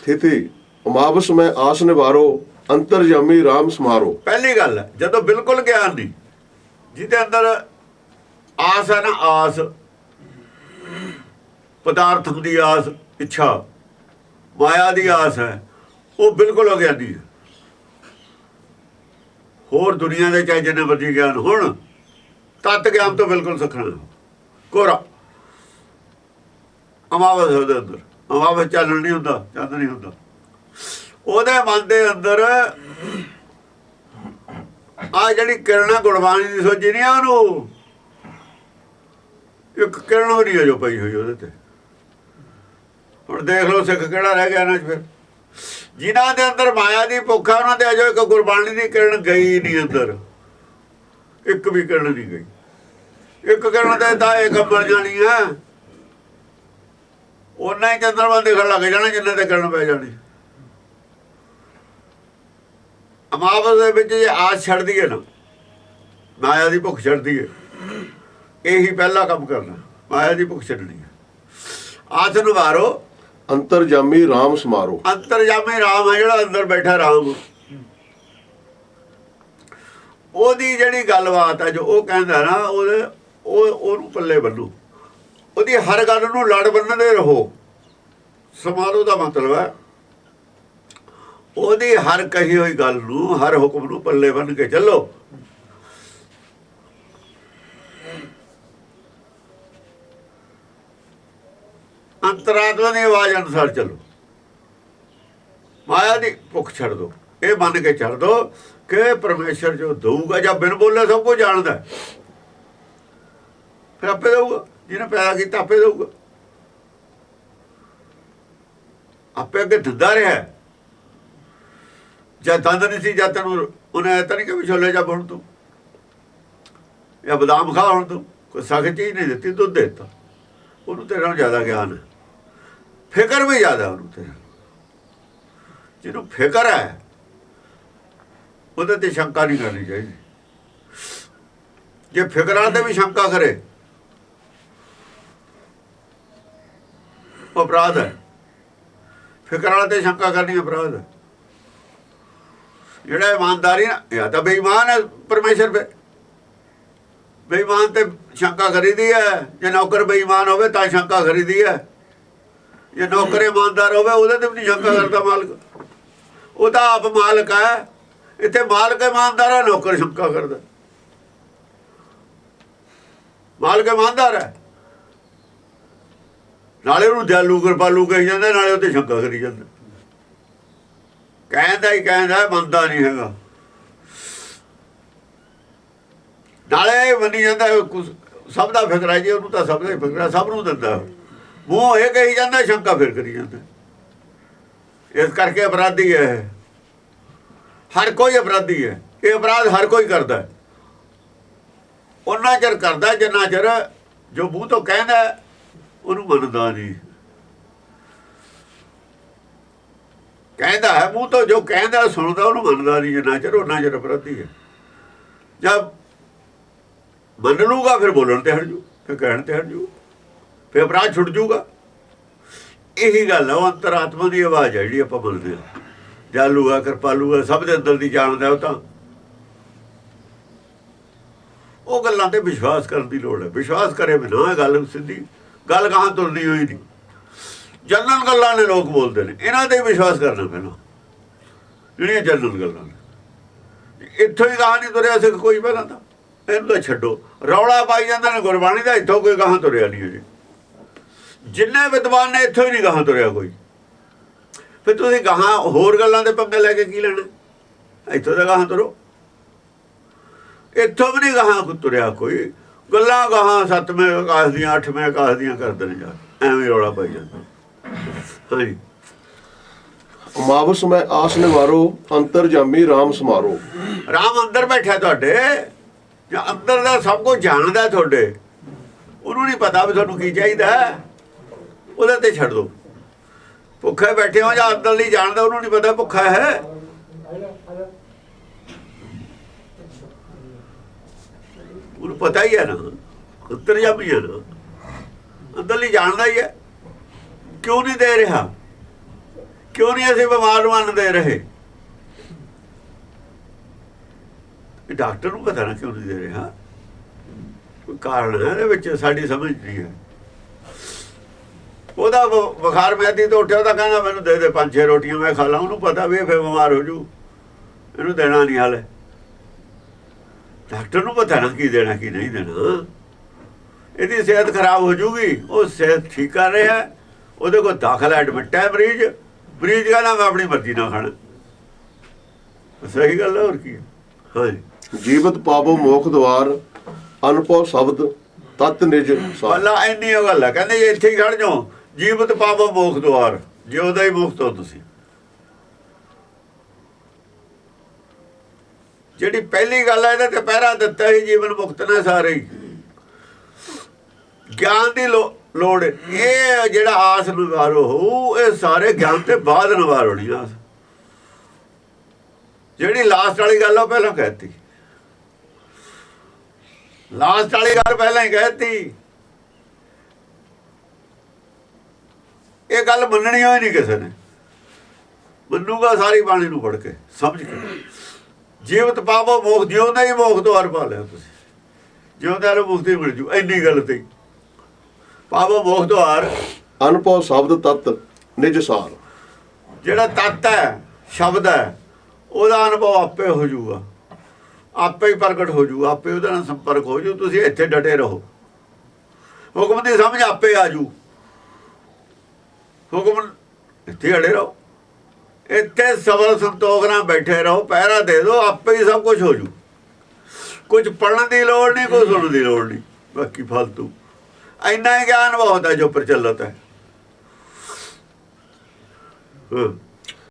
ਸਥਿਤੀ। ਉਮਾਵਸ ਮੈਂ ਆਸ ਨਿਵਾਰੋ ਅੰਤਰਜਾਮੀ RAM ਸਮਾਰੋ। ਪਹਿਲੀ ਗੱਲ ਹੈ ਜਦੋਂ ਬਿਲਕੁਲ ਗਿਆਨ ਦੀ, ਜਿਹਦੇ ਅੰਦਰ ਆਸ ਹੈ ਨਾ ਆਸ, ਪਦਾਰਥ ਦੀ ਆਸ, ਇੱਛਾ, ਮਾਇਆ ਦੀ ਆਸ ਹੈ, ਉਹ ਬਿਲਕੁਲ ਅਗਿਆਨੀ ਹੈ। ਹੋਰ ਦੁਨੀਆ ਦੇ ਚਾਹੇ ਜਿੰਨੇ ਮਰਜ਼ੀ ਗਿਆਨ ਹੁਣ, ਤਤ ਗਿਆਨ ਤੋਂ ਬਿਲਕੁਲ ਸਖਣਾ ਕੋਰਾ ਅਮਾਵਸ ਉਹਦੇ ਅੰਦਰ। ਅਮਾਵਸ ਚੱਲਣ ਨਹੀਂ ਹੁੰਦਾ ਚੰਦ ਨਹੀਂ ਹੁੰਦਾ। ਉਹਦੇ ਮਨ ਦੇ ਅੰਦਰ ਆ ਜਿਹੜੀ ਕਿਰਣਾ ਗੁਰਬਾਣੀ ਦੀ ਸੋਚੀ ਨਹੀਂ ਆ ਉਹਨੂੰ, ਇੱਕ ਕਿਰਨ ਵੀ ਨਹੀਂ ਹੈ ਜੋ ਪਈ ਹੋਈ ਉਹਦੇ ਤੇ। ਹੁਣ ਦੇਖ ਲਓ ਸਿੱਖ ਕਿਹੜਾ ਰਹਿ ਗਿਆ ਨਾ ਫਿਰ। ਜਿਨ੍ਹਾਂ ਦੇ ਅੰਦਰ ਮਾਇਆ ਦੀ ਭੁੱਖ ਹੈ ਉਹਨਾਂ ਦੇ ਅਜੋ ਇੱਕ ਗੁਰਬਾਣੀ ਦੀ ਕਿਰਨ ਗਈ ਨਹੀਂ ਅੰਦਰ। ਇੱਕ ਵੀ ਕਿਰਨ ਨਹੀਂ ਗਈ। ਇੱਕ ਕਿਰਨ ਦੇ ਤਾਂ ਇਹ ਮਰ ਜਾਣੀ ਹੈ ਉਹਨਾਂ ਹੀ ਚੰਦਰਮਾ ਦੇਖਣ ਲੱਗ ਜਾਣਾ ਜਿੰਨੇ ਤੇ ਕਿਰਨ ਪੈ ਜਾਣੀ। ਅਮਾਵਸ ਦੇ ਵਿੱਚ ਜੇ ਆਸ ਛੱਡਦੀ ਹੈ ਨਾ ਮਾਇਆ ਦੀ ਭੁੱਖ ਛੱਡਦੀ ਹੈ ਇਹੀ ਪਹਿਲਾ ਕੰਮ ਕਰਨਾ ਮਾਇਆ ਦੀ ਭੁੱਖ ਛੱਡਣੀ ਹੈ ਆਸ ਨਿਵਾਰੋ ਅੰਤਰਜਾਮੀ RAM ਸਮਾਰੋ। ਅੰਤਰਜਾਮੀ ਰਾਮ ਹੈ ਜਿਹੜਾ ਅੰਦਰ ਬੈਠਾ ਰਾਮ। ਉਹਦੀ ਜਿਹੜੀ ਗੱਲਬਾਤ ਹੈ ਜੋ ਉਹ ਕਹਿੰਦਾ ਨਾ ਉਹਦੇ ਉਹ ਉਹਨੂੰ ਪੱਲੇ ਬੰਨੂ ਉਹਦੀ ਹਰ ਗੱਲ ਨੂੰ ਲੜ ਬੰਨਦੇ ਰਹੋ। ਸਮਾਰੋਹ ਦਾ ਮਤਲਬ ਹੈ, ਉਹਦੀ ਹਰ ਕਹੀ ਹੋਈ ਗੱਲ ਨੂੰ, ਹਰ ਹੁਕਮ ਨੂੰ ਪੱਲੇ ਬੰਨ ਕੇ ਚੱਲੋ। ਅੰਤਰਾਤਮਾ ਦੀ ਆਵਾਜ਼ ਅਨੁਸਾਰ ਚੱਲੋ। ਮਾਇਆ ਦੀ ਭੁੱਖ ਛੱਡ ਦੋ। ਇਹ ਮੰਨ ਕੇ ਛੱਡ ਦੋ ਕਿ ਪਰਮੇਸ਼ਰ ਜੋ ਦਊਗਾ ਜਾਂ ਬਿਨ ਬੋਲੇ ਸਭ ਕੁਝ ਜਾਣਦਾ ਫਿਰ ਆਪੇ ਦਊਗਾ। ਜਿਹਨੇ ਪੈਦਾ ਕੀਤਾ ਆਪੇ ਦਊਗਾ? ਆਪੇ ਅੱਗੇ ਦਿੰਦਾ ਰਿਹਾ ਹੈ। ਦੰਦ ਨਹੀਂ ਸੀ, ਜਾਂ ਤੈਨੂੰ ਉਹਨੇ ਤਾਂ ਨਹੀਂ ਕਿ ਵੀ ਛੋਲੇ ਜਾ ਬਣ ਤੂੰ? ਜਾਂ ਬਦਾਮ ਖਾ ਹੁਣ ਤੂੰ? ਕੋਈ ਸਖਤ ਚੀਜ਼ ਨਹੀਂ ਦਿੱਤੀ, ਦੁੱਧ ਦਿੱਤਾ। ਉਹਨੂੰ ਤੇਰੇ ਨਾਲੋਂ ਜ਼ਿਆਦਾ ਗਿਆਨ ਹੈ। ਫਿਕਰ ਵੀ ਜ਼ਿਆਦਾ ਉਹਨੂੰ ਤੇਰੇ ਜਿਹਨੂੰ ਫਿਕਰ ਹੈ, ਉਹਦੇ ਤੇ ਸ਼ੰਕਾ ਨਹੀਂ ਕਰਨੀ ਚਾਹੀਦੀ। ਜੇ ਫਿਕਰਾਂ ਤੇ ਵੀ ਸ਼ੰਕਾ ਕਰੇ ਉਹ ਅਪਰਾਧ ਹੈ। ਫਿਕਰਾਂ ਤੇ ਸ਼ੰਕਾ ਕਰਨੀ ਅਪਰਾਧ ਹੈ। ਜਿਹੜਾ ਇਮਾਨਦਾਰੀ ਨਾ ਜਾਂ ਤਾਂ ਬੇਈਮਾਨ ਹੈ ਪਰਮੇਸ਼ਰ ਤੇ। ਬੇਈਮਾਨ ਤੇ ਸ਼ੰਕਾ ਕਰੀਦੀ ਹੈ। ਜੇ ਨੌਕਰ ਬੇਈਮਾਨ ਹੋਵੇ ਤਾਂ ਸ਼ੰਕਾ ਕਰੀਦੀ ਹੈ। ਜੇ ਨੌਕਰ ਇਮਾਨਦਾਰ ਹੋਵੇ, ਉਹਦੇ ਤੇ ਵੀ ਨਹੀਂ ਸ਼ੰਕਾ ਕਰਦਾ ਮਾਲਕ। ਉਹ ਤਾਂ ਆਪ ਮਾਲਕ ਹੈ। ਇੱਥੇ ਮਾਲਕ ਇਮਾਨਦਾਰ ਹੈ, ਨੌਕਰ ਸ਼ੰਕਾ ਕਰਦਾ। ਮਾਲਕ ਇਮਾਨਦਾਰ ਹੈ। ਨਾਲੇ ਉਹਨੂੰ ਦਿਆਲੂ ਕਿਰਪਾਲੂ ਕਹੀ ਜਾਂਦਾ, ਨਾਲੇ ਉਹਤੇ ਸ਼ੰਕਾ ਕਰੀ ਜਾਂਦਾ। ਕਹਿੰਦਾ ਹੀ ਕਹਿੰਦਾ, ਮੰਨਦਾ ਨਹੀਂ ਹੈਗਾ। ਨਾਲੇ ਇਹ ਮੰਨੀ ਜਾਂਦਾ ਸਭ ਦਾ ਫਿਕਰ ਹੈ ਜੀ, ਉਹਨੂੰ ਤਾਂ ਸਭ ਦਾ ਫਿਕਰ ਹੈ ਸਭ ਨੂੰ ਦਿੰਦਾ ਮੂੰਹ ਇਹ ਕਹੀ ਜਾਂਦਾ, ਸ਼ੰਕਾ ਫਿਰ ਕਰੀ ਜਾਂਦਾ। ਇਸ ਕਰਕੇ ਅਪਰਾਧੀ ਹੈ ਹਰ ਕੋਈ ਅਪਰਾਧੀ ਹੈ। ਇਹ ਅਪਰਾਧ ਹਰ ਕੋਈ ਕਰਦਾ ਹੈ। ਉਹਨਾਂ ਚਿਰ ਕਰਦਾ, ਜਿੰਨਾ ਚਿਰ ਜੋ ਮੂੰਹ ਤੋਂ ਕਹਿੰਦਾ ਉਹਨੂੰ ਮੰਨਦਾ ਨਹੀਂ ਕਹਿੰਦਾ ਹੈ, ਮੂੰਹ ਤੋਂ ਜੋ ਕਹਿੰਦਾ, ਸੁਣਦਾ, ਉਹਨੂੰ ਮੰਨਦਾ ਨਹੀਂ ਜਿੰਨਾ ਚਿਰ ਉਹਨਾਂ ਚਿਰ ਅਪਰਾਧੀ ਹੈ। ਜਦ ਮੰਨ ਲੂਗਾ ਫਿਰ ਬੋਲਣ ਤੇ ਹਟ ਜੂ, ਫਿਰ ਕਹਿਣ ਤੇ ਹਟ ਜੂ, ਫਿਰ ਅਪਰਾਧ ਛੁੱਟ ਜੂਗਾ। ਇਹੀ ਗੱਲ ਹੈ ਉਹ ਅੰਤਰਾਤਮਾ ਦੀ ਆਵਾਜ਼ ਹੈ ਜਿਹੜੀ ਆਪਾਂ ਬੋਲਦੇ ਹਾਂ। ਜਾਲੂ ਆ, ਕਿਰਪਾਲੂ ਸਭ ਦੇ ਅੰਦਰ ਦੀ ਜਾਣਦਾ ਉਹ ਤਾਂ। ਉਹ ਗੱਲਾਂ ਤੇ ਵਿਸ਼ਵਾਸ ਕਰਨ ਦੀ ਲੋੜ ਹੈ। ਵਿਸ਼ਵਾਸ ਕਰੇ ਬਿਨਾਂ ਇਹ ਗੱਲ ਸਿੱਧੀ। ਗੱਲ ਕਹਾਂ ਤੁਰਦੀ ਹੋਈ ਨਹੀਂ। ਜਨਰਲ ਗੱਲਾਂ ਨੇ ਲੋਕ ਬੋਲਦੇ ਨੇ। ਇਹਨਾਂ ਤੇ ਵਿਸ਼ਵਾਸ ਕਰਨਾ ਪੈਣਾ। ਜਿਹੜੀਆਂ ਜਨਰਲ ਗੱਲਾਂ ਨੇ। ਇੱਥੋਂ ਹੀ ਕਹਾਂ ਨਹੀਂ ਤੁਰਿਆ ਸਿੱਖ ਕੋਈ ਪਹਿਲਾਂ ਤਾਂ। ਇਹਨੂੰ ਤਾਂ ਛੱਡੋ। ਰੌਲਾ ਪਾਈ ਜਾਂਦਾ ਨੇ ਗੁਰਬਾਣੀ ਦਾ, ਇੱਥੋਂ ਕੋਈ ਕਹਾਂ ਤੁਰਿਆ ਨਹੀਂ ਅਜੇ ਜਿੰਨੇ ਵਿਦਵਾਨ ਨੇ ਇੱਥੋਂ ਹੀ ਨਹੀਂ ਕਹਾਂ ਤੁਰਿਆ ਕੋਈ। ਫਿਰ ਤੁਸੀਂ ਗਾਹਾਂ ਹੋਰ ਗੱਲਾਂ ਦੇ ਪੰਗੇ ਲੈ ਕੇ ਕੀ ਲੈਣਾ? ਇੱਥੋਂ ਦਾ ਗਾਹਾਂ ਤੁਰੋ। ਇੱਥੋਂ ਵੀ ਨਹੀਂ ਗਾਹਾਂ ਤੁਰਿਆ ਕੋਈ। ਗੱਲਾਂ ਗਾਹਾਂ ਸੱਤਵੇਂ ਆਕਾਸ਼ ਦੀਆਂ ਅੱਠਵੇਂ ਆਕਾਸ਼ ਦੀਆਂ ਕਰਦੇ ਨੇ ਯਾਰ ਐਵੇਂ ਰੌਲਾ ਪਾਈ ਜਾਂਦਾ। ਹਾਂਜੀ। ਉਮਾਵਸ ਮੈਂ ਆਸ ਨਿਵਾਰੋ ਅੰਤਰਜਾਮੀ RAM ਸਮਾਰੋ। ਰਾਮ ਅੰਦਰ ਬੈਠਾ ਤੁਹਾਡੇ? ਜਾਂ ਅੰਦਰ ਦਾ ਸਭ ਕੁਝ ਜਾਣਦਾ ਤੁਹਾਡੇ? ਉਹਨੂੰ ਨਹੀਂ ਪਤਾ ਵੀ ਤੁਹਾਨੂੰ ਕੀ ਚਾਹੀਦਾ। ਉਹਦੇ ਤੇ ਛੱਡ ਦਿਓ। ਭੁੱਖੇ ਬੈਠੇ ਹੋ ਜਾਂ ਅੰਦਰ ਨਹੀਂ ਜਾਣਦਾ ਉਹਨੂੰ ਨਹੀਂ ਪਤਾ ਭੁੱਖਾ ਹੈ। ਉਹਨੂੰ ਪਤਾ ਹੀ ਹੈ ਨਾ ਅੰਦਰ ਜਾਪੀ ਹੈ ਨਾ ਅੰਦਰ ਨਹੀਂ ਜਾਣਦਾ ਹੀ ਹੈ। ਕਿਉਂ ਨਹੀਂ ਦੇ ਰਿਹਾ? ਕਿਉਂ ਨਹੀਂ ਅਸੀਂ ਬਿਮਾਰ ਨੂੰ ਦੇ ਰਹੇ? ਡਾਕਟਰ ਨੂੰ ਪਤਾ ਨਾ ਕਿਉਂ ਨਹੀਂ ਦੇ ਰਿਹਾ। ਕੋਈ ਕਾਰਨ ਹੈ ਇਹਦੇ ਵਿੱਚ, ਸਾਡੀ ਸਮਝ ਨਹੀਂ ਹੈ। ਉਹਦਾ ਬੁਖਾਰ ਮੈਦੀ ਤੋਂ ਉੱਠਿਆ ਤਾਂ ਕਹਿੰਦਾ ਮੈਨੂੰ ਦੇ ਦੇ ਪੰਜ ਛੇ ਰੋਟੀਆਂ ਮੈਂ ਖਾ ਲਾਂ, ਉਹਨੂੰ ਪਤਾ ਵੀ ਇਹ ਫੇਰ ਬਿਮਾਰ ਹੋ ਜੂ। ਇਹਨੂੰ ਦੇਣਾ ਨਹੀਂ ਹਾਲੇ। ਡਾਕਟਰ ਨੂੰ ਪਤਾ ਨਾ ਕੀ ਦੇਣਾ ਕੀ ਨਹੀਂ ਦੇਣਾ। ਇਹਦੀ ਸਿਹਤ ਖਰਾਬ ਹੋ ਜੂਗੀ ਉਹ ਸਿਹਤ ਠੀਕ ਕਰ ਰਿਹਾ। ਉਹਦੇ ਕੋਲ ਦਾਖਲ ਐਡਮਿਟ ਹੈ ਮਰੀਜ਼ ਮਰੀਜ਼ ਕਹਿੰਦਾ ਮੈਂ ਆਪਣੀ ਮਰਜ਼ੀ ਨਾਲ ਖਾਣਾ। ਸਹੀ ਗੱਲ ਹੈ ਹੋਰ ਕੀ ਹੈ? ਹਾਂਜੀ। ਜੀਵਤ ਪਾਵੋ ਮੋਖ ਦਵਾਰ ਅਨਪਉ ਸ਼ਬਦ ਤਤ ਨਿਜ ਅੱਲਾ ਇੰਨੀ ਗੱਲ ਹੈ ਕਹਿੰਦੇ ਇੱਥੇ ਹੀ ਖੜ ਜਾਓ ਜੀਵਤ ਪਾਵੋ ਮੋਖ ਦੁਆਰ ਜਿਉਦਾ ਹੀ ਮੁਕਤ ਹੋ ਤੁਸੀਂ। ਜਿਹੜੀ ਪਹਿਲੀ ਗੱਲ ਹੈ ਇਹਦੇ ਤੇ ਪਹਿਰਾ ਦਿੱਤਾ ਹੀ ਜੀਵਨ ਮੁਕਤ ਨੇ ਸਾਰੇ ਗਿਆਨ ਦੀ ਲੋ- ਲੋੜ, ਇਹ ਜਿਹੜਾ ਆਸ ਨਿਵਾਰੋ ਹੋਊ ਇਹ ਸਾਰੇ ਗਿਆਨ ਤੇ ਬਾਅਦ ਨਿਵਾਰੋਣੀ ਆਸ ਜਿਹੜੀ ਲਾਸਟ ਵਾਲੀ ਗੱਲ ਉਹ ਪਹਿਲਾਂ ਕਹਿਤੀ। ਲਾਸਟ ਵਾਲੀ ਗੱਲ ਪਹਿਲਾਂ ਹੀ ਕਹਿਤੀ। ਇਹ ਗੱਲ ਮੰਨਣੀ ਹੋਈ ਨਹੀਂ ਕਿਸੇ ਨੇ। ਮੰਨੂਗਾ ਸਾਰੀ ਬਾਣੀ ਨੂੰ ਪੜ ਕੇ, ਸਮਝ ਕੇ। ਜੀਵਤ ਪਾਵੋ ਮੋਖ ਜਿਉਂਦਾ ਹੀ ਮੋਖ ਹਰ ਪਾ ਲਿਆ ਤੁਸੀਂ। ਜਿਉਂਦਾ ਨੂੰ ਮੁਕਤੀ ਮਿਲ ਜੂ ਇੰਨੀ ਗੱਲ ਤੇ। ਪਾਵੋ ਮੋਖ ਹਰ ਅਨਪਉ ਸ਼ਬਦ ਤਤ ਨਿਜ ਸਾਰ। ਜਿਹੜਾ ਤੱਤ ਹੈ ਸ਼ਬਦ ਹੈ ਉਹਦਾ ਅਨੁਭਵ ਆਪੇ ਹੋ ਜਾਊਗਾ ਆਪੇ ਹੀ ਪ੍ਰਗਟ ਹੋ ਜਾਊਗਾ ਆਪੇ ਉਹਦੇ ਨਾਲ ਸੰਪਰਕ ਹੋ ਜੂ ਤੁਸੀਂ ਇੱਥੇ ਡਟੇ ਰਹੋ। ਹੁਕਮ ਦੀ ਸਮਝ ਆਪੇ ਆ ਜੂ। ਹੁਕਮ ਇੱਥੇ ਅੜੇ ਰਹੋ। ਇੱਥੇ ਸਬਰ ਸੰਤੋਖ ਨਾਲ ਬੈਠੇ ਰਹੋ, ਪਹਿਰਾ ਦੇ ਦਿਓ, ਆਪੇ ਹੀ ਸਭ ਕੁਝ ਹੋ ਜੂ। ਕੁਝ ਪੜਨ ਦੀ ਲੋੜ ਨਹੀਂ ਕੋਈ ਸੁਣਨ ਦੀ ਲੋੜ ਨਹੀਂ, ਬਾਕੀ ਫालतू ਇੰਨਾ ਹੀ ਗਿਆਨ ਬਹੁਤ ਹੈ ਜੋ ਪ੍ਰਚਲਿਤ ਹੈ। ਹਾਂ।